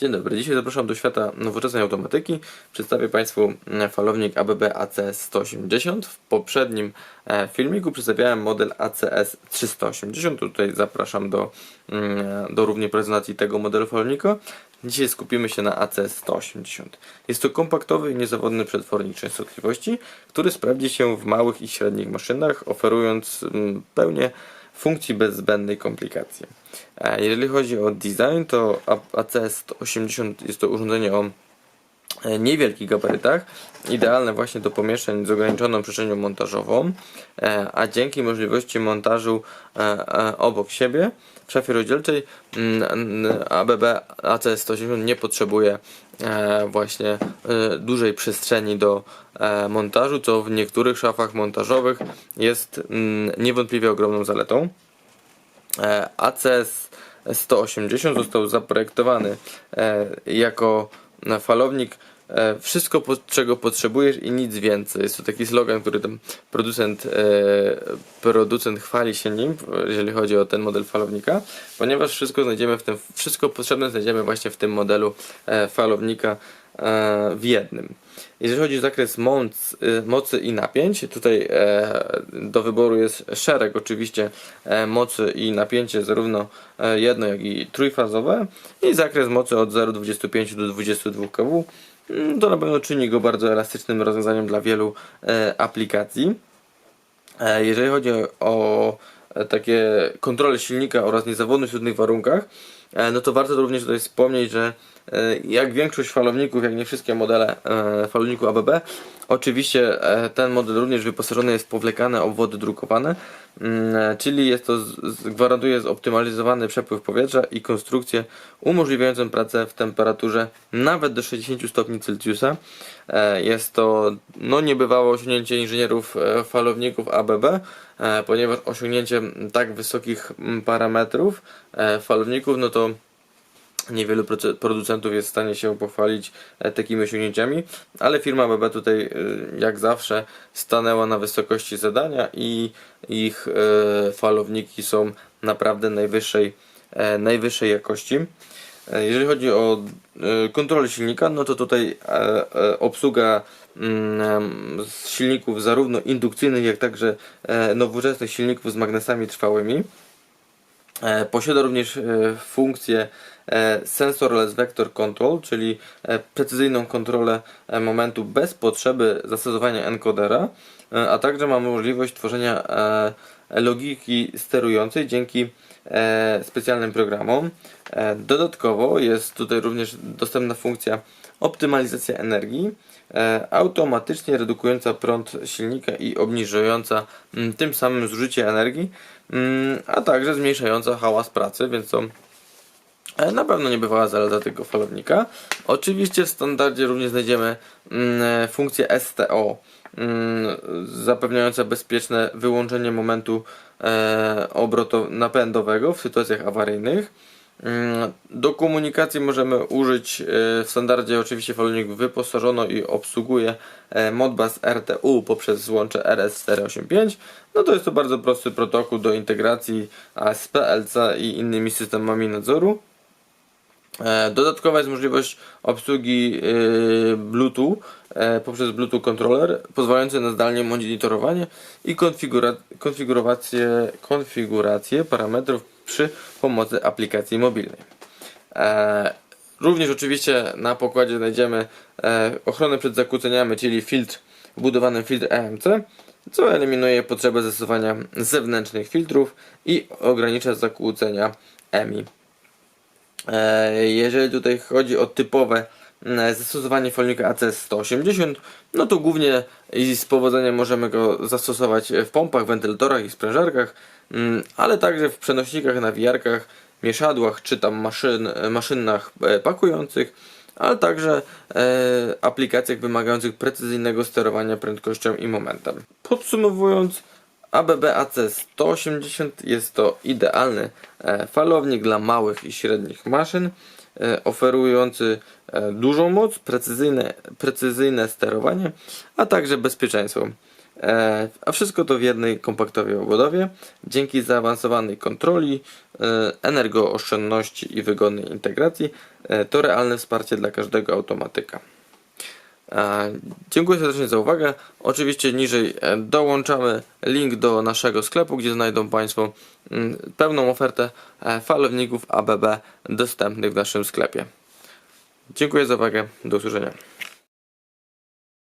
Dzień dobry, dzisiaj zapraszam do świata nowoczesnej automatyki. Przedstawię Państwu mm, falownik ABB ACS 180. W poprzednim e, filmiku przedstawiałem model ACS 380. Tutaj zapraszam do, mm, do równie prezentacji tego modelu falownika. Dzisiaj skupimy się na ACS 180. Jest to kompaktowy i niezawodny przetwornik częstotliwości, który sprawdzi się w małych i średnich maszynach, oferując mm, pełnię funkcji bez zbędnej komplikacji. E, Jeżeli chodzi o design, to A- ACS 80 jest to urządzenie o e, niewielkich gabarytach, idealne właśnie do pomieszczeń z ograniczoną przestrzenią montażową, e, a dzięki możliwości montażu obok siebie w szafie rozdzielczej mm, ABB ACS 180 nie potrzebuje właśnie dużej przestrzeni do montażu, co w niektórych szafach montażowych jest mm, niewątpliwie ogromną zaletą. E, ACS 180 został zaprojektowany e, jako na falownik e, wszystko, czego potrzebujesz i nic więcej. Jest to taki slogan, który tam producent, e, producent chwali się nim, jeżeli chodzi o ten model falownika, ponieważ wszystko znajdziemy w tym, wszystko potrzebne znajdziemy właśnie w tym modelu e, falownika e, w jednym. Jeżeli chodzi o zakres moc, y, mocy i napięć, tutaj e, do wyboru jest szereg oczywiście e, mocy i napięcie zarówno e, jedno jak i trójfazowe i zakres mocy od 0,25 do 22 kW. Mm, To na pewno czyni go bardzo elastycznym rozwiązaniem dla wielu e, aplikacji. E, Jeżeli chodzi o e, takie kontrole silnika oraz niezawodność w trudnych warunkach, e, no to warto również tutaj wspomnieć, że e, jak większość falowników, jak nie wszystkie modele e, falowników ABB, oczywiście e, ten model również wyposażony jest w powlekane obwody drukowane, mm, e, czyli jest to, gwarantuje zoptymalizowany przepływ powietrza i konstrukcję umożliwiającą pracę w temperaturze nawet do 60 stopni Celsjusza. E, Jest to no niebywałe osiągnięcie inżynierów e, falowników ABB, e, ponieważ osiągnięcie tak wysokich mm, parametrów e, falowników, no to niewielu producentów jest w stanie się pochwalić e, takimi osiągnięciami, ale firma ABB tutaj e, jak zawsze stanęła na wysokości zadania i ich e, falowniki są naprawdę najwyższej, najwyższej jakości. Jeżeli chodzi o kontrolę silnika, no to tutaj obsługa mm, silników zarówno indukcyjnych, jak także nowoczesnych silników z magnesami trwałymi. Posiada również funkcję Sensorless Vector Control, czyli e, precyzyjną kontrolę e, momentu bez potrzeby zastosowania encodera, e, a także ma możliwość tworzenia e, logiki sterującej dzięki e, specjalnym programom. E, Dodatkowo jest tutaj również dostępna funkcja optymalizacja energii, e, automatycznie redukująca prąd silnika i obniżająca tym samym zużycie energii, a także zmniejszająca hałas pracy, więc to e, na pewno nie bywała zaleta tego falownika. Oczywiście w standardzie również znajdziemy mm, e, funkcję STO, mm, zapewniająca bezpieczne wyłączenie momentu e, obrotu napędowego w sytuacjach awaryjnych. Mm, Do komunikacji możemy użyć e, w standardzie oczywiście falownik wyposażono i obsługuje e, Modbus RTU poprzez złącze RS485. No to jest to bardzo prosty protokół do integracji ASP, LC i innymi systemami nadzoru. E, Dodatkowa jest możliwość obsługi e, Bluetooth e, poprzez Bluetooth controller pozwalający na zdalnie monitorowanie i konfigura konfigurację, konfigurację parametrów przy pomocy aplikacji mobilnej. Również oczywiście na pokładzie znajdziemy ochronę przed zakłóceniami, czyli filtr, wbudowany filtr EMC, co eliminuje potrzebę zastosowania zewnętrznych filtrów i ogranicza zakłócenia EMI. E, Jeżeli tutaj chodzi o typowe e, zastosowanie falownika ACS 180, no to głównie i z powodzeniem możemy go zastosować w pompach, wentylatorach i sprężarkach, mm, ale także w przenośnikach, nawijarkach, mieszadłach czy tam maszyn, maszynach e, pakujących, ale także aplikacjach wymagających precyzyjnego sterowania prędkością i momentem. Podsumowując, ABB AC 180 jest to idealny e, falownik dla małych i średnich maszyn, e, oferujący e, dużą moc, precyzyjne, precyzyjne sterowanie, a także bezpieczeństwo. A wszystko to w jednej kompaktowej obudowie. Dzięki zaawansowanej kontroli, energooszczędności i wygodnej integracji to realne wsparcie dla każdego automatyka. Dziękuję serdecznie za uwagę. Oczywiście niżej e, dołączamy link do naszego sklepu, gdzie znajdą Państwo mm, pełną ofertę e, falowników ABB dostępnych w naszym sklepie. Dziękuję za uwagę. Do usłyszenia.